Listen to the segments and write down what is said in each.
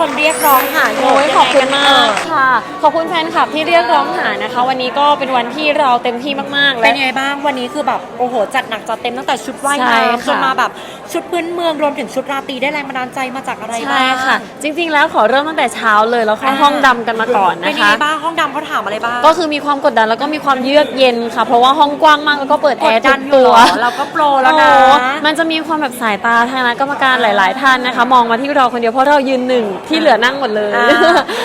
คนเรียกร้องหาโยโอ้ยขอบคุณมากเออค่ะ ขอบคุณแฟนคลับที่เรียกร้องหานะคะ วันนี้ก็เป็นวันที่เราเต็มที่มากๆเป็และนยังไงบ้างวันนี้คือแบบโอ้โหจัดหนักจัดเต็มตั้งแต่ชุดว่ายใช่น้ำค่ะจนมาแบบชุดพื้นเมืองรวมถึงชุดราตรีได้แรงบันดาลใจมาจากอะไรบ้าใช่งค่ะ จริง ๆ แล้วขอเริ่มตั้งแต่เช้าเลยแล้วเข้าห้องดำกันมาก่อนเป็นนะยังคะไงบ้างห้องดำเขาถามอะไรบ้างก็คือมีความกดดันแล้วก็มีความเยือกเย็นค่ะ เพราะว่าห้องกว้างมากแล้วก็เปิดแอร์ทุกอยู่ตัวเหรอเราก็โปรแล้วนะโอ้มันจะมีความแบบสายตาทางคณะกรรมการหลาย ๆ ท่านนะคะ มองมาที่เราคนเดียวเพราะเรายืนหนึ่งที่เหลือนั่งหมดเลยอ่า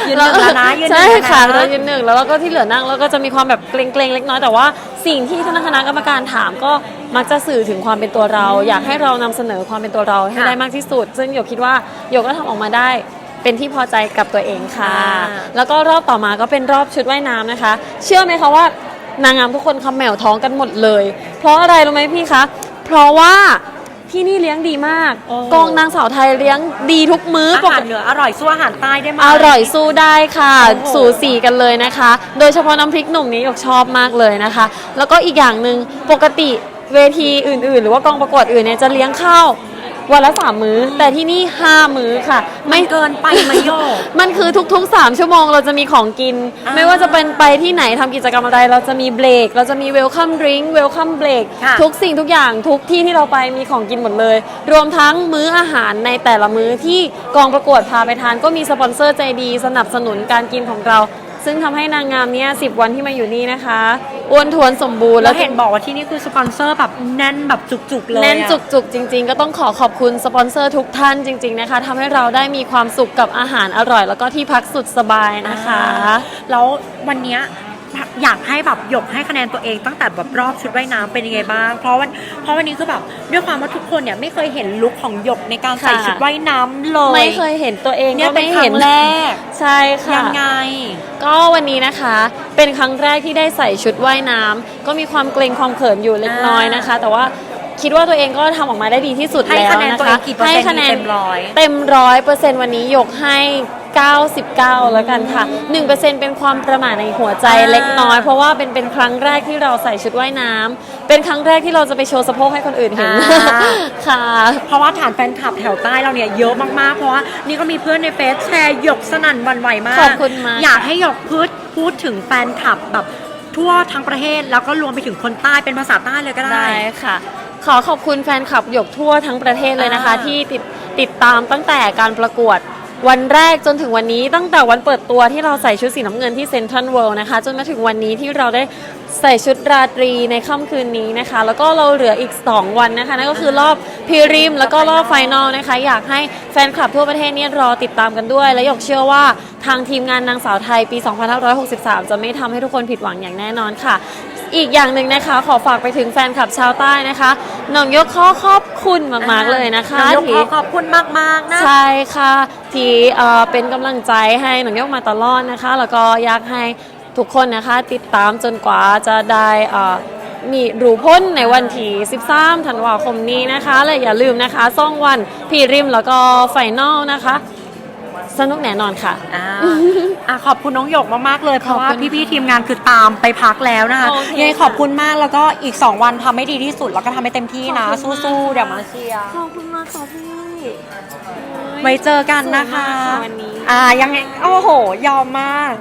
ยืนหนึ่งแล้วนะยืนหนึ่งใช่ค่ะแล้วนะเรายืนหนึ่งแล้วก็ที่เหลือนั่งแล้วก็จะมีความแบบเกรงๆเล็กน้อยแต่ว่าสิ่งที่ท่านคณะกรรมการถามก็มักจะสื่อถึงความเป็นตัวเรา อยากให้เรานำเสนอความเป็นตัวเราให้ค่ะได้มากที่สุด ซึ่งโยคิดว่าโยก็ทำออกมาได้เป็นที่พอใจกับตัวเองค่ะ อ่า แล้วก็รอบต่อมาก็เป็นรอบชุดว่ายน้ำนะคะ เชื่อไหมคะว่านางงามทุกคนคำแหมวท้องกันหมดเลย เพราะอะไรรู้ไหมพี่คะ เพราะว่า ที่นี่เลี้ยงดีมาก โอ้ กองนางสาวไทยเลี้ยงดีทุกมื้ออาปหากรติเหนืออร่อยสู้อาหารใต้ได้ไหม อร่อยสู้ได้ค่ะ โอ้โห สูสีกันเลยนะคะ โดยเฉพาะน้ำพริกหนุ่มนี้ยกชอบมากเลยนะคะ แล้วก็อีกอย่างหนึ่งปกติเวทีอื่น ๆ หรือว่ากองประกวดอื่นเนี่ยจะเลี้ยงข้าว วันละสามมื้อ แต่ที่นี่ห้ามื้อค่ะ ไม่เกินไปไหมโย มันคือทุกๆ 3 ชั่วโมงเราจะมีของกิน อ่าไม่ว่าจะเป็นไปที่ไหนทำกิจกรรมอะไร เราจะมีเบรก เราจะมีเวลคัมดริงก์เวลคัมเบรกค่ะ ทุกสิ่งทุกอย่างทุกที่ที่เราไปมีของกินหมดเลย รวมทั้งมื้ออาหารในแต่ละมื้อที่กองประกวดพาไปทานก็มีสปอนเซอร์ใจดี สนับสนุนการกินของเรา ซึ่งทำให้นางงามเนี่ยสิวันที่มาอยู่นี่นะคะอ้วนท้วนสมบูรณ์แล้วเห็นบอกว่าที่นี่คือสปอนเซอร์แบบแน่นแบบจุกๆเลยอะ แน่นจุกๆจริง ๆ ก็ต้องขอขอบคุณสปอนเซอร์ทุกท่านจริง ๆนะคะทำให้เราได้มีความสุขกับอาหารอร่อย แล้วก็ที่พักสุดสบายนะคะ แล้ววันเนี้ย อยากให้แบบหยกให้คะแนนตัวเองตั้งแต่แบบรอบชุดว่ายน้ำเป็นยังไงบ้าง เพราะวันเพราะวันนี้คือแบบด้วยความว่าทุกคนเนี่ยไม่เคยเห็นลุคของหยกในการใส่ค่ะ ชุดว่ายน้ำเลยไม่เคยเห็นตัวเองเนี่ยก็เป็นไม่ครั้เห็นงแรกใช่ค่ะ ยังไง ก็วันนี้นะคะเป็นครั้งแรกที่ได้ใส่ชุดว่ายน้ำก็มีความเกรงความเขินอยู่เล็กน้อยนะคะ แต่ว่าคิดว่าตัวเองก็ทำออกมาได้ดีที่สุดให้แล้วคะแนนนะตัวเอคะงกี่เปอร์เซ็นต์ให้คะแนนเต็มร้อย เต็มร้อยเปอร์เซ็นต์วันนี้ยกให้ 99 แล้วกันค่ะ 1%เป็นความประมาทในหัวใจอ่าเล็กน้อย เพราะว่าเป็นเป็นครั้งแรกที่เราใส่ชุดว่ายน้ำเป็นครั้งแรกที่เราจะไปโชว์สะโพกให้คนอื่นเห็นค่ะ เพราะว่าฐานแฟนคลับแถวใต้เราเนี่ยเยอะมากๆ เพราะว่านี่ก็มีเพื่อนในเฟซแชร์หยกสนั่นหวันไหวมาก ขอบคุณมาก อยากให้หยกพูดพูดถึงแฟนคลับแบบทั่วทั้งประเทศแล้วก็รวมไปถึงคนใต้เป็นภาษาใต้เลยก็ได้ ได้ค่ะ ขอขอบคุณแฟนคลับหยกทั่วทั้งประเทศเลยนะคะ อ่าที่ติดติดตามตั้งแต่การประกวด วันแรกจนถึงวันนี้ตั้งแต่วันเปิดตัวที่เราใส่ชุดสีน้ำเงินที่เซนทรัลเวิลด์นะคะ จนมาถึงวันนี้ที่เราได้ใส่ชุดราตรีในค่ำคืนนี้นะคะ แล้วก็เราเหลืออีก 2 วันนะคะนั่นก็คือรอบพรีริม แล้วก็รอบไฟนอลนะคะ อยากให้แฟนคลับทั่วประเทศเนี่ยรอติดตามกันด้วย และหยกเชื่อว่าทางทีมงานนางสาวไทยปี 2563 จะไม่ทำให้ทุกคนผิดหวังอย่างแน่นอนค่ะ อีกอย่างหนึ่งนะคะ ขอฝากไปถึงแฟนคลับชาวใต้นะคะหน่องยกข้อขอบคุณมากๆเลยนะคะน้องยกขที่อขอบคุณมากๆนะใช่ค่ะ ที่เอ่อเป็นกำลังใจให้หน่องยกมาตลอดนะคะ แล้วก็อยากให้ทุกคนนะคะติดตามจนกว่าจะได้เอ่อมีรู้พ้นในวันที่ 13 ธันวาคมนี้นะคะ และอย่าลืมนะคะซ่องวันพรีริมแล้วก็ไฟนอลนะคะ สนุกแน่นอนค่ะ อ่าอะขอบคุณน้องหยกมากๆเลย เพราะว่าขอบคุณพี่ๆทีมงานคือตามไปพักแล้วนะคะโอเคยังไงค่ะขอบคุณมากแล้วก็อีก 2 วันทำให้ดีที่สุด แล้วก็ทำให้เต็มที่นะ ขอบคุณมากสู้ๆเดี๋ยวมาเชียร์ขอบคุณมากค่ะพี่ไว้เจอกันนะคะ สวยมากค่ะวันนี้ อ่ายังไงโอ้โห ยอมมาก